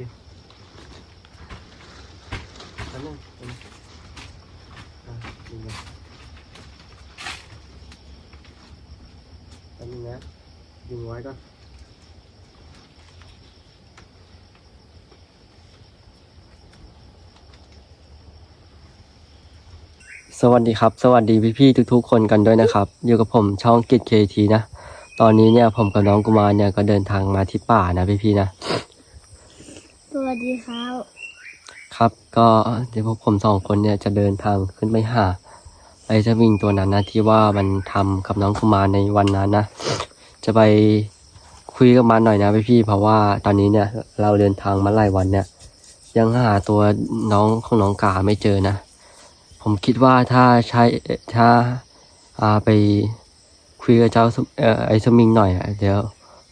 สิแป๊บนึงแป๊บนึงอะดึงมาแป๊บนึงนะดึงไว้ก่อนสวัสดีครับ สวัสดีพี่ๆทุกๆคนกันด้วยนะครับ อยู่กับผมช่องกิจเคทีนะ ตอนนี้เนี่ยผมกับน้องกุมารเนี่ยก็เดินทางมาที่ป่านะพี่ๆนะ สวัสดีครับ ครับ ก็เดี๋ยวพวกผมสองคนเนี่ยจะเดินทางขึ้นไปหาไอ้เจ้าวิ่งตัวนั้นนะที่ว่ามันทำกับน้องกุมารในวันนั้นนะจะไปคุยกับมันหน่อยนะพี่ๆเพราะว่าตอนนี้เนี่ยเราเดินทางมาหลายวันเนี่ย ยังหาตัวน้องของน้องกาไม่เจอนะ ผมคิดว่าถ้าใช้ถ้าอาไปคุยกับเจ้าไอ้สมิงหน่อยอะเดี๋ยว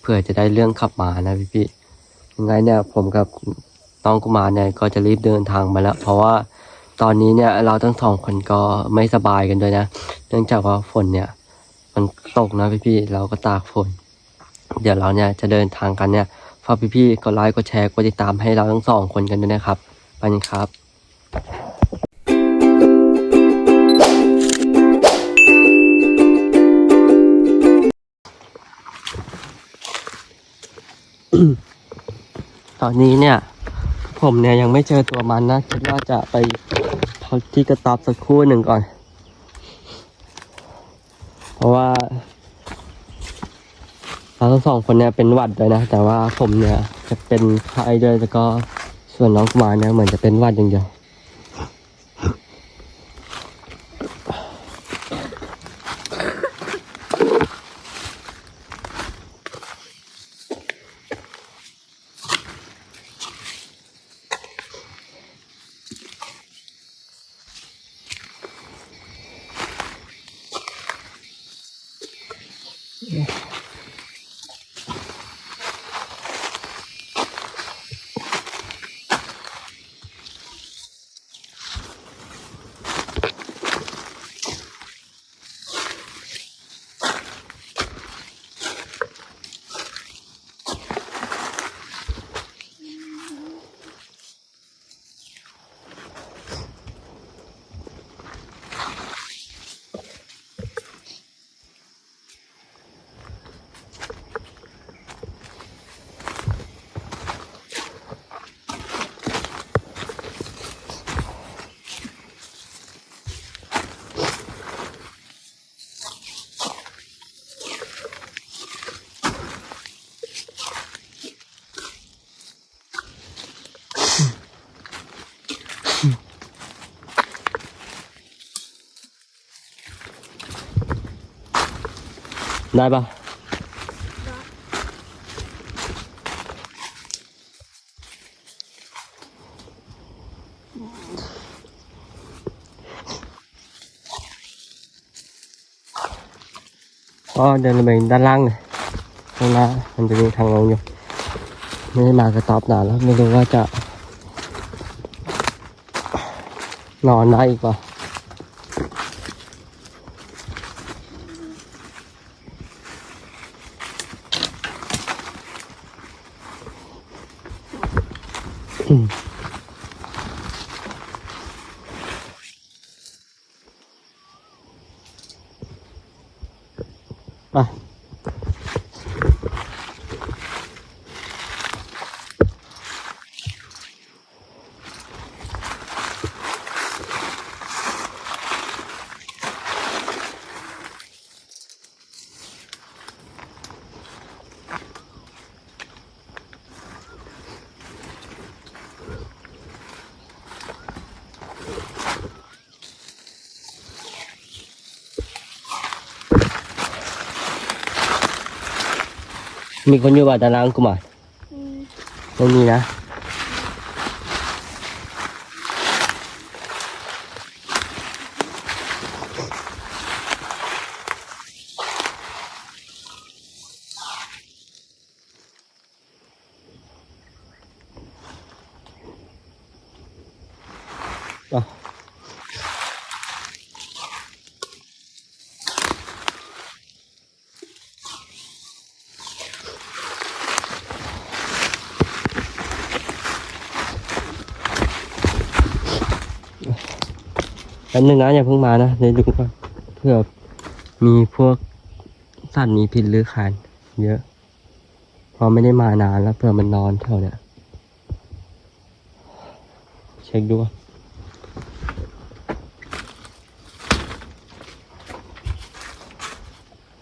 เผื่อจะได้เรื่องขับมานะพี่ๆยังไงเนี่ยผมกับ น้องกุมารเนี่ยก็จะรีบเดินทางมาแล้ว เพราะว่าตอนนี้เนี่ยเราทั้งสองคนก็ไม่สบายกันด้วยนะ เนื่องจากว่าฝนเนี่ย มันตกนะพี่ๆเราก็ตากฝน เดี๋ยวเราเนี่ยจะเดินทางกันเนี่ยฝากพี่ๆกดไลค์กดแชร์กดติดตามให้เราทั้งสองคนกันด้วยนะครับไปกันครับตอนนี้เนี่ย ผมเนี่ยยังไม่เจอตัวมันนะคิดว่าจะไปพักที่กระต๊อบสักครู่หนึ่งก่อน เพราะว่าเราทั้งสองคนเนี่ยเป็นหวัดด้วยนะ แต่ว่าผมเนี่ยจะเป็นไข้ด้วยแล้วก็ส่วนน้องกุมารเนี่ยเหมือนจะเป็นหวัดอย่างเดียว ได้ปะก็เดินไปด้านล่างเลยข้างหน้ามันจะมีทางลงอยู่ ไม่ได้มากระต๊อบนานแล้ว ไม่รู้ว่าจะ นอนได้อีกเปล่า อืมไป มีคนอยู่บ้านด้านล่างกูมาอืมไม่มีนะอะ แป๊บนึงนะอย่าเพิ่งมานะเดี๋ยวดูก่อนเผื่อมีพวกสัตว์มีพิษหรือคานเยอะพอไม่ได้มานานแล้วเผื่อมันนอนแถวเนี้ยเช็คดูก่อน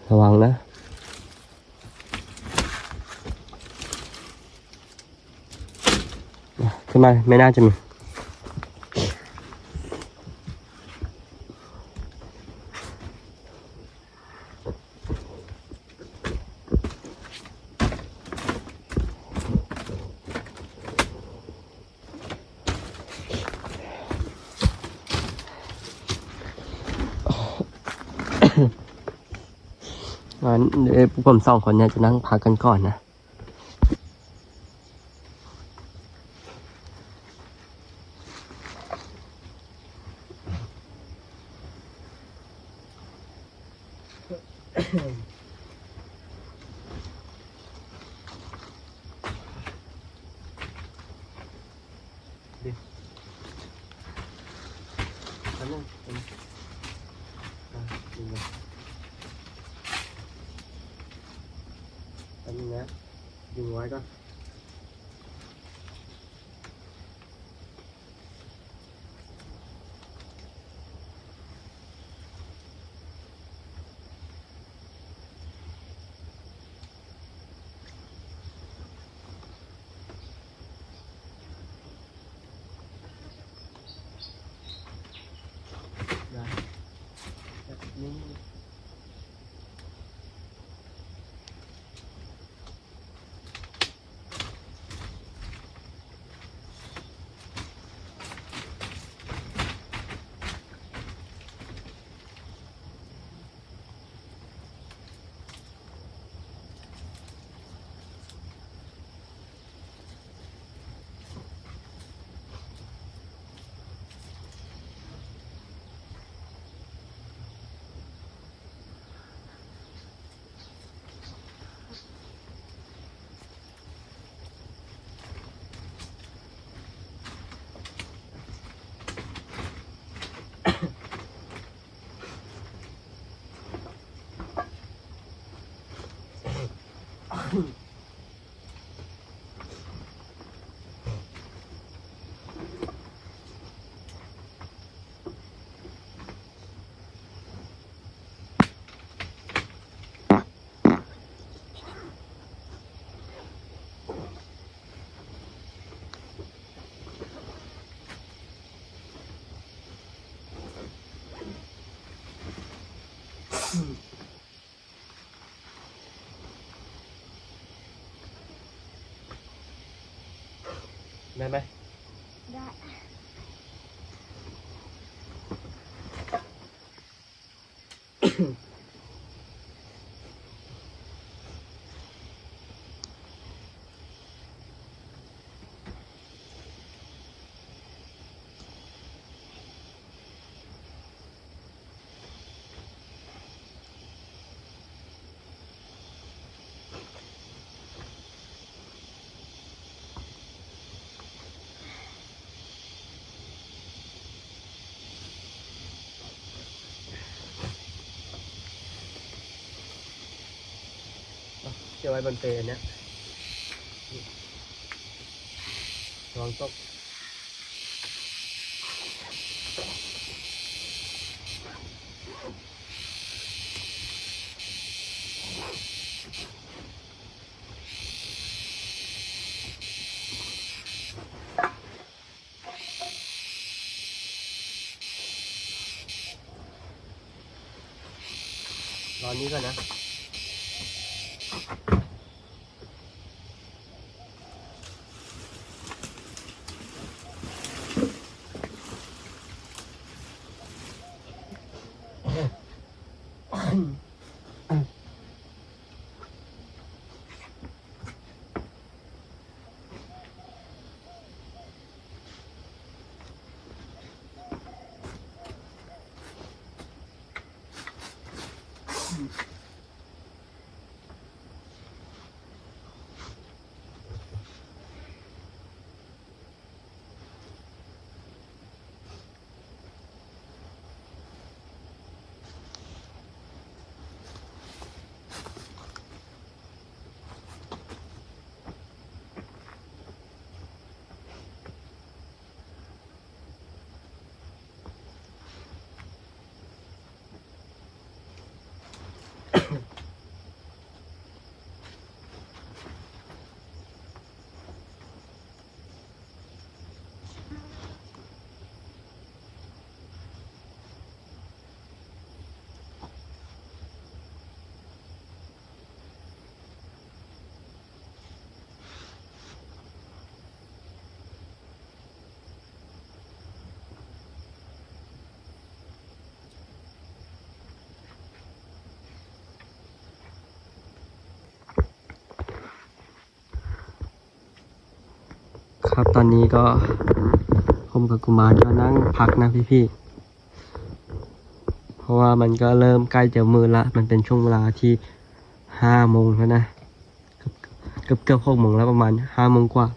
ระวังนะขึ้นมาไม่น่าจะมี งั้นเดี๋ยว ผมสองคนเนี่ยจะนั่งพักกันก่อนนะอืม ได้ เกี่ยวไว้บนเปลเนี้ยระวังตกรอนนี้ก่อนนะ ครับตอนนี้ก็ผมกับกุมารก็นั่งพักนะพี่ๆ เพราะว่ามันก็เริ่มใกล้จะมืดละ มันเป็นช่วงเวลาที่ห้าโมงแล้วนะ เกือบเกือบหกโมงแล้วประมาณห้าโมงกว่า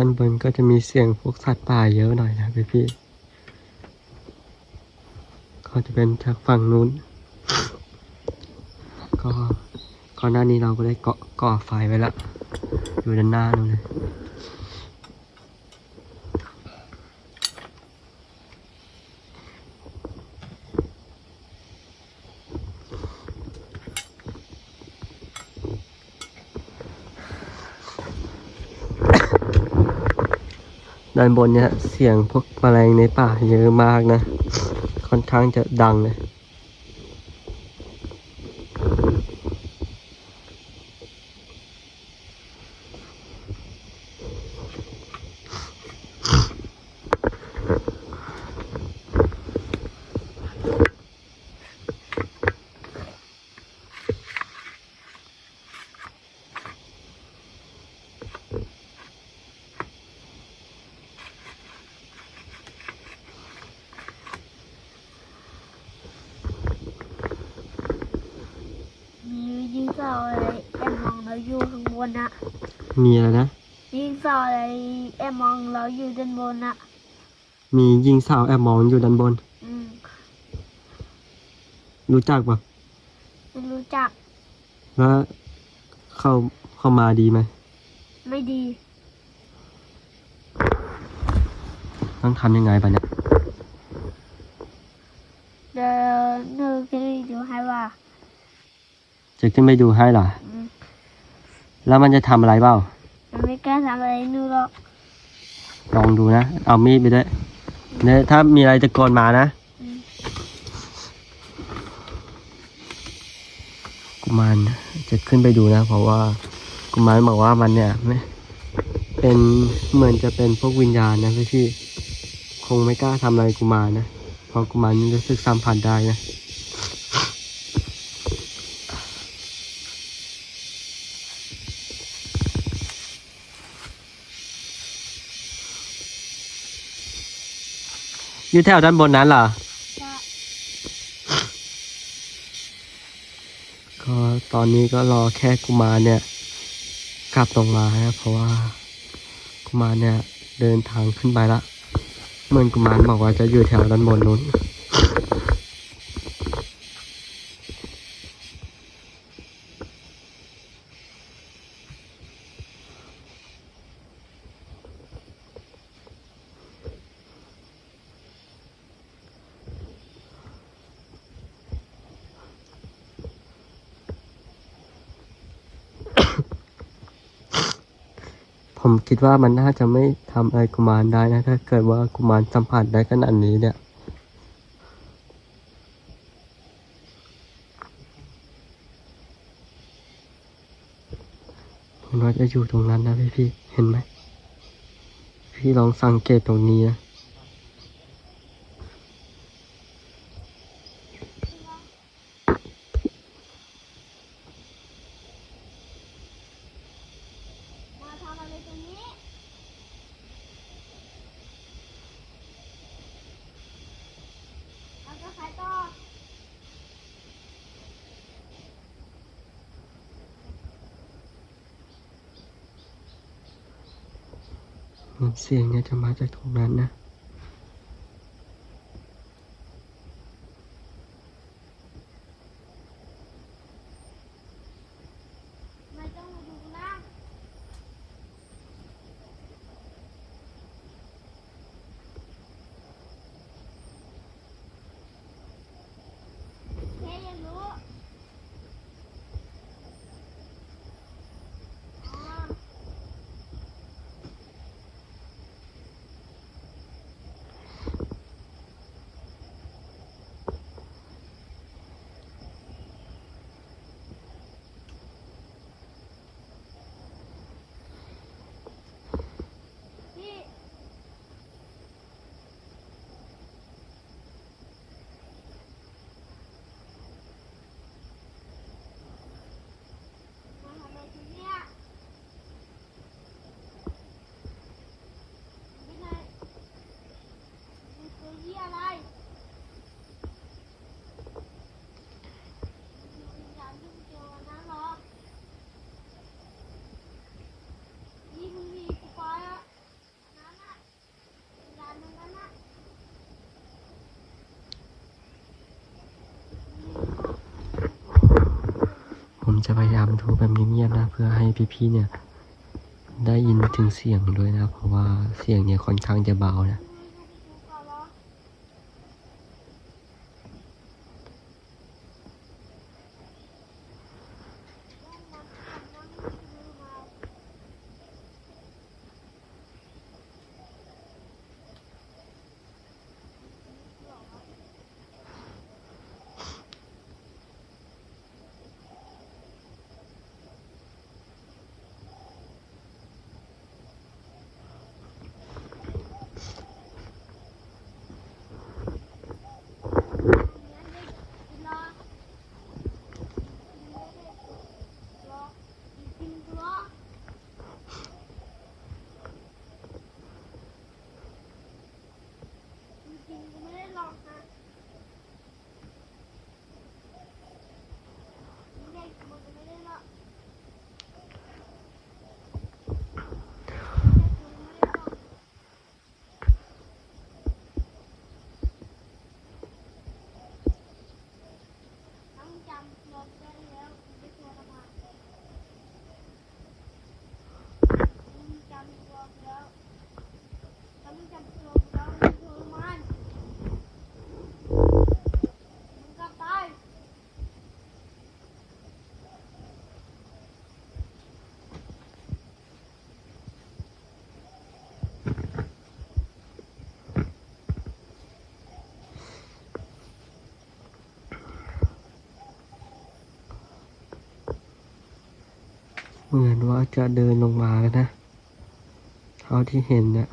ด้านบนก็จะมีเสียงพวกสัตว์ป่าเยอะหน่อยนะพี่พี่ๆก็จะเป็นจากฝั่งนู้น ก็ก่อนหน้านี้เราก็ได้เกาะก่อไฟไว้แล้วอยู่ด้านหน้านู้นเลย ด้านบนเนี่ยเสียงพวกแมลงในป่าเยอะมากนะ ค่อนข้างจะดังเลย มียิงเสาอะไรแอบมองเราอยู่ข้างบนอะ มีอะไรนะ ยิงเสาอะไรแอบมองเราอยู่ด้านบนอะมียิงสาวแอบมองอยู่ด้านบน อืมรู้จักปะไม่รู้จักแล้วเข้าเข้ามาดีไหม ไม่ดี ต้องทำยังไงปะเนี่ย เดี๋ยวนึกให้ดูให้ว่า จะขึ้นไปดูให้เหรอ อืมแล้วมันจะทำอะไรเปล่า มันไม่กล้าทำอะไรนูหรอกลองดูนะ เอามีดไปด้วยเนี่ยถ้ามีอะไรตะโกนมานะ กุมารจะขึ้นไปดูนะ เพราะว่ากุมารบอกว่ามันเนี่ยไม่เป็นเหมือนจะเป็นพวกวิญญาณนะพี่ คงไม่กล้าทำอะไรกุมารนะ เพราะกุมารนี่รู้สึกสัมผัสได้นะ อยู่แถวด้านบนนั้นเหรอใช่ก็ตอนนี้ก็รอแค่กุมารเนี่ยกลับลงมานะเพราะว่ากุมารเนี่ยเดินทางขึ้นไปละเหมือนกุมารบอกว่าจะอยู่แถวด้านบนนู้นผม คิดว่ามันน่าจะไม่ทำอะไรกุมารได้นะถ้าเกิดว่ากุมารสัมผัสได้ขนาดนี้เนี่ยผมว่าจะอยู่ตรงนั้นนะพี่พี่เห็นไหมพี่ลองสังเกตตรงนี้นะ มาทำอะไรตรงนี้เราจะขายต่อ เสียงเนี่ยจะมาจากตรงนั้นนะ ไม่ต้องมาดูนะแค่อยังรู้อ๋อ จะพยายามดูแบบเงียบๆนะ เพื่อให้พี่ๆเนี่ย ได้ยินถึงเสียงด้วยนะ เพราะว่าเสียงเนี่ยค่อนข้างจะเบานะ จริงๆไม่ได้หลอกนะเด็กมันไม่ได้หลอกต้องจำลงได้แล้วไม่ตัวละมาต้องจำลงแล้วต้องจำลงแล้วไม่ตัวละมัน มึงกลับไป เหมือนว่าจะเดินลงมาแล้วนะ เท่าที่เห็นเนี่ย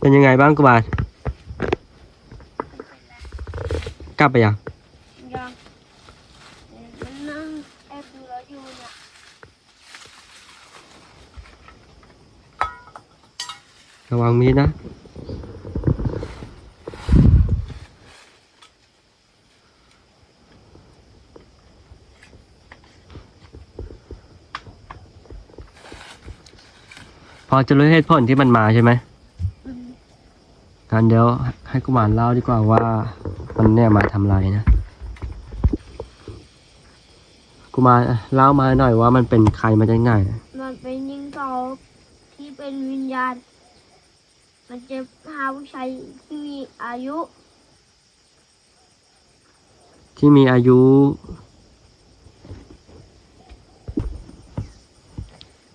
เป็นยังไงบ้างกุบาลกลับไปยังเด็กมันนั่งแอบดูเราอยู่เนี่ย ระวังมีนะ พอจะรู้เหตุผลที่มันมาใช่ไหมงั้นเดี๋ยวให้กุมารเล่าดีกว่าว่ามันเนี่ยมาทำอะไรนะ กุมารเล่ามาหน่อยว่ามันเป็นใครมาจากไหนมันเป็นยิงเก่าที่เป็นวิญญาณ มันจะพาผู้ชายที่มีอายุ ที่มีอายุ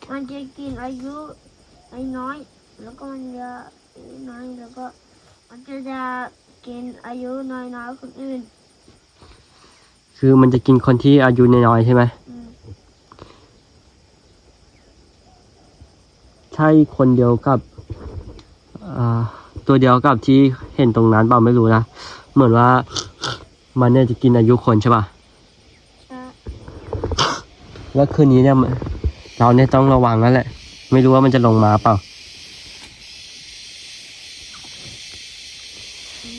มันจะกินอายุน้อยๆแล้วก็มันจะน้อยแล้วก็มันจะจะกินอายุน้อยๆคนอื่น คือมันจะกินคนที่อายุน้อยๆใช่ไหมอืมใช่คนเดียวกับอ่า ตัวเดียวกับที่เห็นตรงนั้นเปล่าไม่รู้นะ เหมือนว่ามันเนี่ยจะกินอายุคนใช่ป่ะใช่แล้วคืนนี้เนี่ยมันเราเนี่ยต้องระวังแล้วแหละ ไม่รู้ว่ามันจะลงมาเปล่า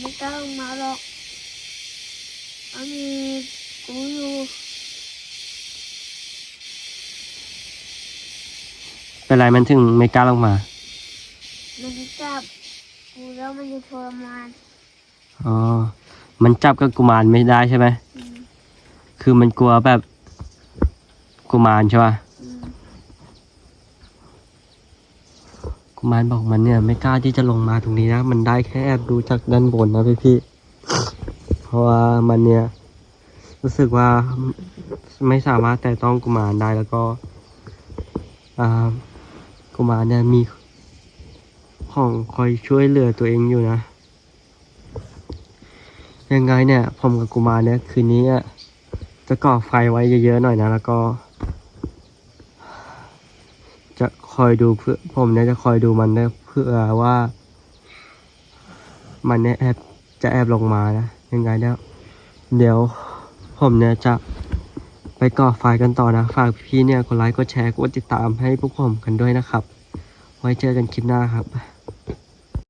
ไม่ต้องมาหรอกอันนี้กูอยู่เป็นไรมันถึงไม่กล้าลงมา มันจะจับกูแล้วมันจะทรมานอ๋อ มันจับกับกุมารไม่ได้ใช่ไหม อืมคือมันกลัวแบบกุมารใช่ป่ะ อืมกุมารบอกมันเนี่ย ไม่กล้าที่จะลงมาตรงนี้นะ มันได้แค่แอบดูจากด้านบนนะพี่พี่ๆเพราะว่ามันเนี่ย รู้สึกว่าไม่สามารถแต่ต้องกุมารได้แล้วก็อ่ากุมารเนี่ยมี ของคอยช่วยเหลือตัวเองอยู่นะ ยังไงเนี่ย ผมกับกุมารเนี่ยคืนนี้อะจะก่อไฟไว้เยอะๆหน่อยนะ แล้วก็ จะคอยดูเพื่อผมเนี่ยจะคอยดูมันเนี่ยเพื่อว่า มันเนี่ยแอบจะแอบลงมานะยังไงเนี่ยเดี๋ยวผมเนี่ยจะไปก่อไฟกันต่อนะ ฝากพี่ๆเนี่ยกดไลค์กดแชร์กดติดตามให้พวกผมกันด้วยนะครับ ไว้เจอกันคลิปหน้าครับ